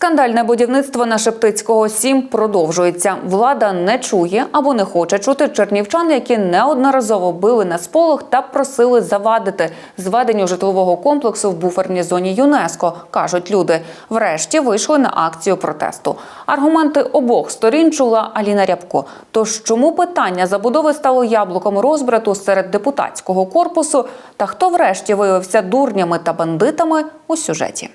Скандальне будівництво на Шептицького 7 продовжується. Влада не чує або не хоче чути чернівчан, які неодноразово били на сполох та просили завадити зведенню житлового комплексу в буферній зоні ЮНЕСКО, кажуть люди. Врешті вийшли на акцію протесту. Аргументи обох сторін чула Аліна Рябко. Тож чому питання забудови стало яблуком розбрату серед депутатського корпусу? Та хто врешті виявився дурнями та бандитами у сюжеті?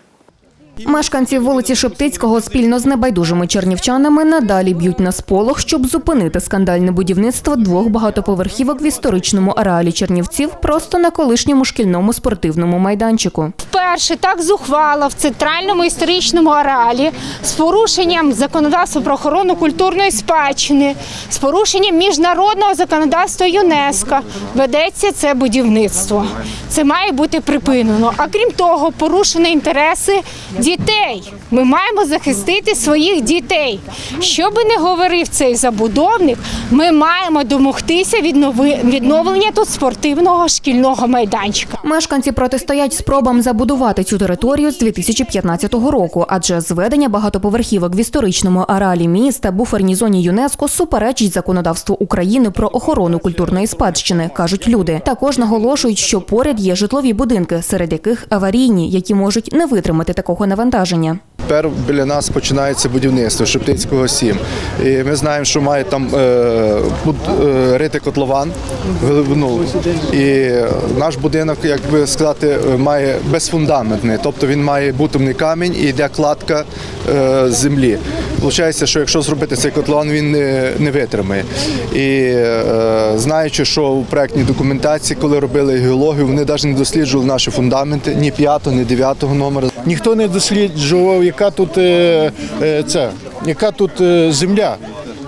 Мешканці вулиці Шептицького спільно з небайдужими чернівчанами надалі б'ють на сполох, щоб зупинити скандальне будівництво двох багатоповерхівок в історичному ареалі Чернівців просто на колишньому шкільному спортивному майданчику. вперше так зухвало в центральному історичному ареалі з порушенням законодавства про охорону культурної спадщини, з порушенням міжнародного законодавства ЮНЕСКО ведеться це будівництво. Це має бути припинено. А крім того, порушені інтереси дітей. Ми маємо захистити своїх дітей. Що би не говорив цей забудовник, ми маємо домогтися відновлення тут спортивного шкільного майданчика. Мешканці протистоять спробам забудувати цю територію з 2015 року, адже зведення багатоповерхівок в історичному ареалі міста буферній зоні ЮНЕСКО суперечить законодавству України про охорону культурної спадщини, кажуть люди. Також наголошують, що поряд є житлові будинки, серед яких аварійні, які можуть не витримати такого навантаження навантаження. Тепер біля нас починається будівництво Шептицького 7. І ми знаємо, що має там е, е, рити котлован глибину. І наш будинок, як би сказати, має безфундаментний, тобто він має бутумний камінь і йде кладка е, землі. Получається, що якщо зробити цей котлован, він не, не витримає. І е, знаючи, що у проектній документації, коли робили геологію, вони навіть не досліджували наші фундаменти ні п'ятого, ні дев'ятого номера. Ніхто не досліджував, яка тут е, е, це, яка тут е, земля.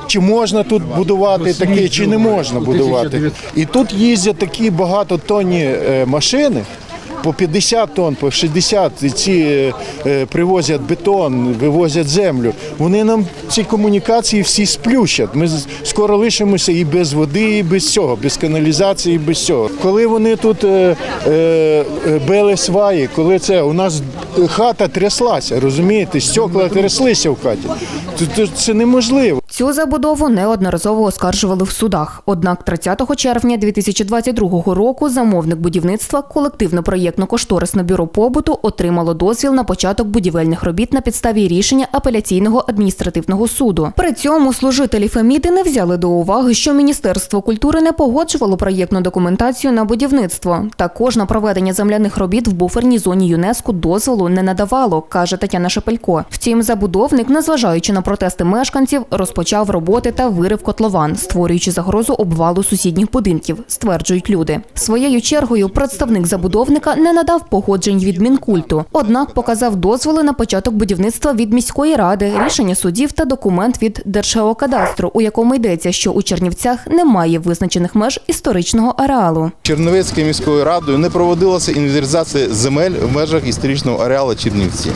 Чи можна тут будувати таке, чи не можна будувати. І тут їздять такі багатотонні е, машини. По 50 тонн, по 60 і ці е, привозять бетон, вивозять землю. Вони нам ці комунікації всі сплющать. Ми скоро лишимося і без води, і без цього, без каналізації, і без цього. Коли вони тут е, е, били сваї, коли це у нас хата тряслася, розумієте, стекла тряслися в хаті. Це неможливо. Цю забудову неодноразово оскаржували в судах. Однак 30 червня 2022 року замовник будівництва колективно-проєктно-кошторисне бюро побуту отримало дозвіл на початок будівельних робіт на підставі рішення апеляційного адміністративного суду. При цьому служителі Феміди не взяли до уваги, що Міністерство культури не погоджувало проєктну документацію на будівництво. Також на проведення земляних робіт в буферній зоні ЮНЕСКО дозволу не надавало, каже Тетяна Шепелько. Втім, забудовник, незважаючи на протести мешканців, розпочав роботи та вирив котлован, створюючи загрозу обвалу сусідніх будинків, стверджують люди. Своєю чергою представник забудовника не надав погоджень від мінкульту, однак показав дозволи на початок будівництва від міської ради, рішення судів та документ від Держгеокадастру, у якому йдеться, що у Чернівцях немає визначених меж історичного ареалу. Черновецькою міською радою не проводилася інвентаризація земель в межах історичного ареалу Чернівці.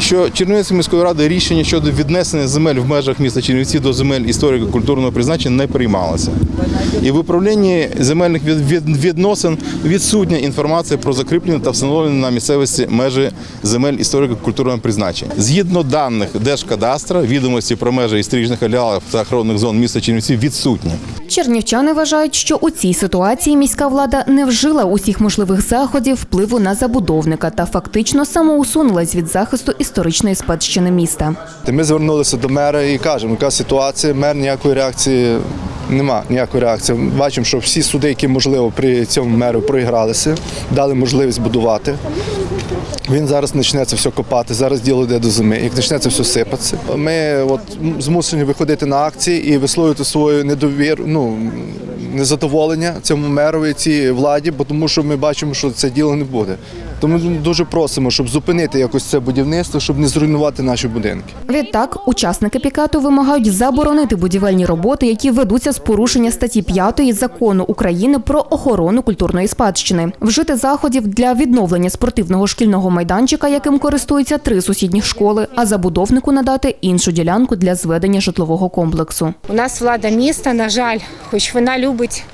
Що Чернівецькою міською радою рішення щодо віднесення земель в межах міста Чернівці до земель історико-культурного призначення не приймалося. І в управлінні земельних від- від- відносин відсутня інформація про закріплення та встановлення на місцевості межі земель історико-культурного призначення. Згідно даних Держкадастра, відомості про межі історичних ареалів та охоронних зон міста Чернівці відсутні. Чернівчани вважають, що у цій ситуації міська влада не вжила усіх можливих заходів впливу на забудовника та фактично самоусунулась від захисту історичної спадщини міста. Ми звернулися до мера і кажемо, яка ситуація, мер ніякої реакції нема, ніякої реакції. Бачимо, що всі суди, які можливо при цьому меру проігралися, дали можливість будувати. Він зараз почне це все копати, зараз діло йде до зими. Як почне це все сипатися. Ми от змушені виходити на акції і висловити свою недовіру, ну незадоволення цьому мерові, цій владі, бо тому що ми бачимо, що це діло не буде. Тому дуже просимо, щоб зупинити якось це будівництво, щоб не зруйнувати наші будинки. Відтак, учасники пікету вимагають заборонити будівельні роботи, які ведуться з порушення статті 5 закону України про охорону культурної спадщини, вжити заходів для відновлення спортивного шкільного майданчика, яким користуються три сусідніх школи, а забудовнику надати іншу ділянку для зведення житлового комплексу. У нас влада міста, на жаль, хоч вона любить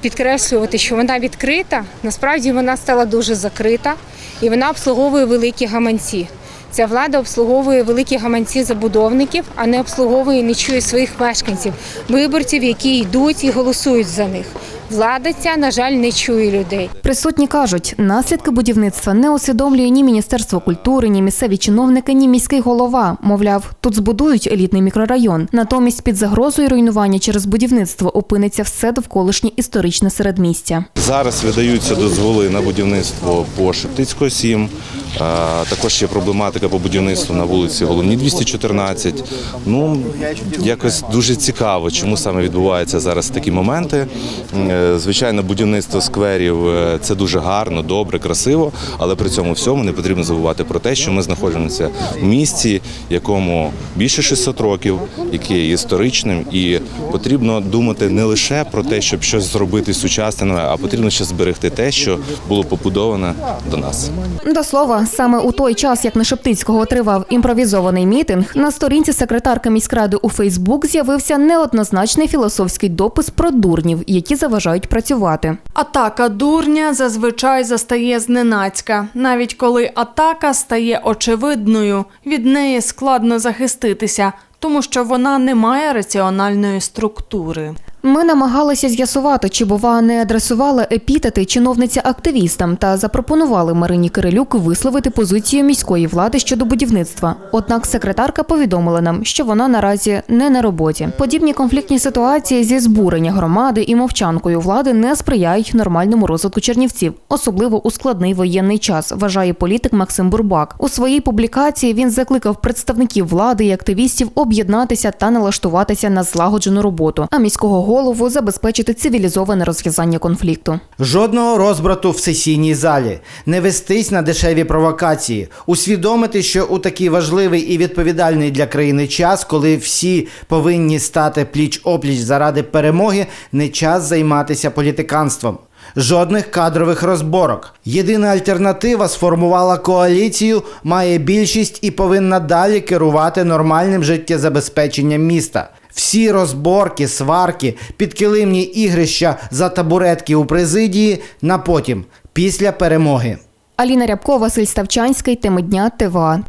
підкреслювати, що вона відкрита, насправді вона стала дуже закрита і вона обслуговує великі гаманці. Ця влада обслуговує великі гаманці забудовників, а не обслуговує і не чує своїх мешканців, виборців, які йдуть і голосують за них. Влада ця, на жаль, не чує людей. Присутні кажуть, наслідки будівництва не усвідомлює ні Міністерство культури, ні місцеві чиновники, ні міський голова. Мовляв, тут збудують елітний мікрорайон. Натомість під загрозою руйнування через будівництво опиниться все довколишнє історичне середмістя. Зараз видаються дозволи на будівництво по Шептицького 7. Також є проблематика по будівництву на вулиці Головній 214. Ну якось дуже цікаво, чому саме відбуваються зараз такі моменти. Е, Звичайно, будівництво скверів е, це дуже гарно, добре, красиво, але при цьому всьому не потрібно забувати про те, що ми знаходимося в місті, якому більше 600 років, яке є історичним, і потрібно думати не лише про те, щоб щось зробити сучасне, а потрібно ще зберегти те, що було побудоване до нас. До слова, саме у той час, як на Шептицького тривав імпровізований мітинг, на сторінці секретарки міськради у Фейсбук з'явився неоднозначний філософський допис про дурнів, які заважають працювати. Атака дурня зазвичай застає зненацька. Навіть коли атака стає очевидною, від неї складно захиститися, тому що вона не має раціональної структури. Ми намагалися з'ясувати, чи бува не адресувала епітети чиновниця активістам та запропонували Марині Кирилюк висловити позицію міської влади щодо будівництва. Однак секретарка повідомила нам, що вона наразі не на роботі. Подібні конфліктні ситуації зі збурення громади і мовчанкою влади не сприяють нормальному розвитку чернівців, особливо у складний воєнний час, вважає політик Максим Бурбак. У своїй публікації він закликав представників влади і активістів об'єднатися та налаштуватися на злагоджену роботу, а міського голову забезпечити цивілізоване розв'язання конфлікту. Жодного розбрату в сесійній залі, не вестись на дешеві провокації, усвідомити, що у такий важливий і відповідальний для країни час, коли всі повинні стати пліч опліч заради перемоги, не час займатися політиканством. Жодних кадрових розборок. Єдина альтернатива сформувала коаліцію, має більшість і повинна далі керувати нормальним життєзабезпеченням міста. Всі розборки, сварки, підкилимні ігрища за табуретки у президії на потім, після перемоги. Аліна Рябко, Василь Ставчанський, теми дня ТВА.